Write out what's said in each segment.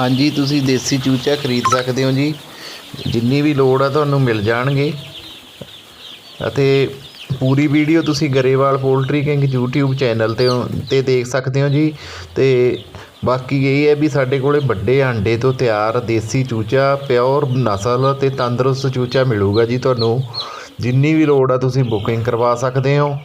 ਹਾਂਜੀ, ਤੁਸੀਂ ਦੇਸੀ ਚੂਚਾ ਖਰੀਦ ਸਕਦੇ ਹੋ ਜੀ। ਜਿੰਨੀ ਵੀ ਲੋੜ ਆ ਤੁਹਾਨੂੰ ਮਿਲ ਜਾਣਗੇ। ਅਤੇ ਪੂਰੀ ਵੀਡੀਓ ਤੁਸੀਂ Grewal poultry king YouTube channel ਤੇ ਤੇ ਦੇਖ ਸਕਦੇ ਹੋ ਜੀ। ਤੇ ਬਾਕੀ ਇਹ ਹੈ ਵੀ ਸਾਡੇ ਕੋਲੇ ਵੱਡੇ ਆਂਡੇ ਤੋਂ ਤਿਆਰ ਦੇਸੀ ਚੂਚਾ, ਪਿਓਰ ਨਸਲ ਤੇ ਤੰਦਰੁਸਤ ਚੂਚਾ ਮਿਲੂਗਾ ਜੀ ਤੁਹਾਨੂੰ। ਜਿੰਨੀ ਵੀ ਲੋੜ ਆ ਤੁਸੀਂ ਬੁਕਿੰਗ ਕਰਵਾ ਸਕਦੇ ਹੋ।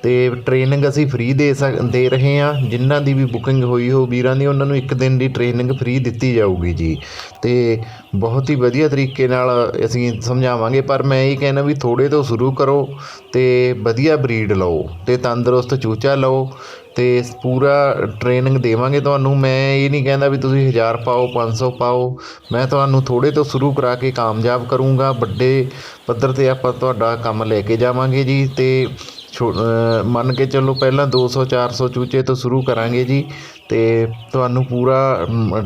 ਅਤੇ ਟ੍ਰੇਨਿੰਗ ਅਸੀਂ ਫ੍ਰੀ ਦੇ ਸਕ, ਦੇ ਰਹੇ ਹਾਂ। ਜਿਨ੍ਹਾਂ ਦੀ ਵੀ ਬੁਕਿੰਗ ਹੋਈ ਹੋ ਵੀਰਾਂ ਦੀ, ਉਹਨਾਂ ਨੂੰ ਇੱਕ ਦਿਨ ਦੀ ਟ੍ਰੇਨਿੰਗ ਫ੍ਰੀ ਦਿੱਤੀ ਜਾਊਗੀ ਜੀ। ਅਤੇ ਬਹੁਤ ਹੀ ਵਧੀਆ ਤਰੀਕੇ ਨਾਲ ਅਸੀਂ ਸਮਝਾਵਾਂਗੇ, ਪਰ ਮੈਂ ਇਹ ਕਹਿਣਾ ਵੀ ਥੋੜ੍ਹੇ ਤੋਂ ਸ਼ੁਰੂ ਕਰੋ ਅਤੇ ਵਧੀਆ ਬਰੀਡ ਲਓ ਅਤੇ ਤੰਦਰੁਸਤ ਚੂਚਾ ਲਓ ਅਤੇ ਪੂਰਾ ਟ੍ਰੇਨਿੰਗ ਦੇਵਾਂਗੇ ਤੁਹਾਨੂੰ। ਮੈਂ ਇਹ ਨਹੀਂ ਕਹਿੰਦਾ ਵੀ ਤੁਸੀਂ ਹਜ਼ਾਰ ਪਾਓ, ਪੰਜ ਸੌ ਪਾਓ। ਮੈਂ ਤੁਹਾਨੂੰ ਥੋੜ੍ਹੇ ਤੋਂ ਸ਼ੁਰੂ ਕਰਾ ਕੇ ਕਾਮਯਾਬ ਕਰੂੰਗਾ। ਵੱਡੇ ਪੱਧਰ ਤੇ ਆਪਾਂ ਤੁਹਾਡਾ ਕੰਮ ਲੈ ਕੇ ਜਾਵਾਂਗੇ ਜੀ ਅਤੇ ਛੋ- ਮੰਨ ਕੇ ਚੱਲੋ ਪਹਿਲਾਂ 200 400 ਚੂਚੇ ਤੋਂ ਸ਼ੁਰੂ ਕਰਾਂਗੇ ਜੀ ਅਤੇ ਤੁਹਾਨੂੰ ਪੂਰਾ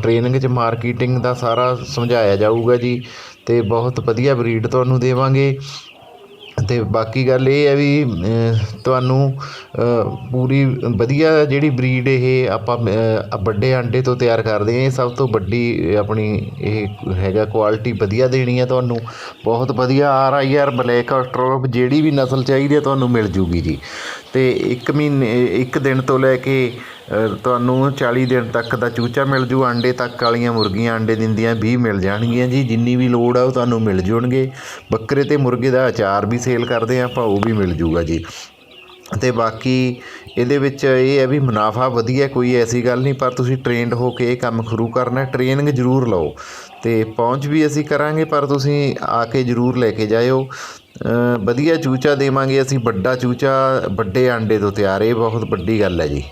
ਟ੍ਰੇਨਿੰਗ 'ਚ ਮਾਰਕੀਟਿੰਗ ਦਾ ਸਾਰਾ ਸਮਝਾਇਆ ਜਾਊਗਾ ਜੀ ਅਤੇ ਬਹੁਤ ਵਧੀਆ ਬਰੀਡ ਤੁਹਾਨੂੰ ਦੇਵਾਂਗੇ। ਤੇ ਬਾਕੀ ਗੱਲ ਇਹ ਹੈ ਵੀ ਤੁਹਾਨੂੰ ਪੂਰੀ ਵਧੀਆ ਜਿਹੜੀ ਬਰੀਡ ਇਹ ਆਪਾਂ ਵੱਡੇ ਆਂਡੇ ਤੋਂ ਤਿਆਰ ਕਰਦੇ ਹਾਂ, ਇਹ ਸਭ ਤੋਂ ਵੱਡੀ ਆਪਣੀ ਇਹ ਹੈਗਾ ਕੁਆਲਿਟੀ ਵਧੀਆ ਦੇਣੀ ਹੈ ਤੁਹਾਨੂੰ। ਬਹੁਤ ਵਧੀਆ R I R black australorp ਜਿਹੜੀ ਵੀ ਨਸਲ ਚਾਹੀਦੀ ਹੈ ਤੁਹਾਨੂੰ ਮਿਲ ਜੂਗੀ ਜੀ। ਅਤੇ ਇੱਕ ਮਹੀਨੇ, ਇੱਕ ਦਿਨ ਤੋਂ ਲੈ ਕੇ ਤੁਹਾਨੂੰ 40 ਦਿਨ ਤੱਕ ਦਾ ਚੂਚਾ ਮਿਲ ਜੂ, ਆਂਡੇ ਤੱਕ ਵਾਲੀਆਂ ਮੁਰਗੀਆਂ, ਆਂਡੇ ਦਿੰਦੀਆਂ ਵੀਹ ਮਿਲ ਜਾਣਗੀਆਂ ਜੀ, ਜਿੰਨੀ ਵੀ ਲੋੜ ਆ ਉਹ ਤੁਹਾਨੂੰ ਮਿਲ ਜਾਣਗੇ। ਬੱਕਰੇ ਤੇ ਮੁਰਗੇ ਦਾ ਅਚਾਰ ਵੀ ਸੇਲ ਕਰਦੇ ਆ ਆਪਾਂ ਵੀ ਮਿਲ ਜੂਗਾ ਜੀ। ਤੇ ਬਾਕੀ ਇਹਦੇ ਵਿੱਚ ਇਹ ਹੈ ਵੀ ਮੁਨਾਫਾ ਵਧੀਆ, ਕੋਈ ਐਸੀ ਗੱਲ ਨਹੀਂ, ਪਰ ਤੁਸੀਂ ਟ੍ਰੇਨਡ ਹੋ ਕੇ ਇਹ ਕੰਮ ਸ਼ੁਰੂ ਕਰਨਾ ਟ੍ਰੇਨਿੰਗ ਜ਼ਰੂਰ ਲਓ। ਤੇ ਪਹੁੰਚ ਵੀ ਅਸੀਂ ਕਰਾਂਗੇ, ਪਰ ਤੁਸੀਂ ਆ ਕੇ ਜ਼ਰੂਰ ਲੈ ਕੇ ਜਾਇਓ। ਵਧੀਆ ਚੂਚਾ ਦੇਵਾਂਗੇ ਅਸੀਂ, ਵੱਡਾ ਚੂਚਾ, ਵੱਡੇ ਆਂਡੇ ਤੋਂ ਤਿਆਰ, ਇਹ ਬਹੁਤ ਵੱਡੀ ਗੱਲ ਹੈ ਜੀ।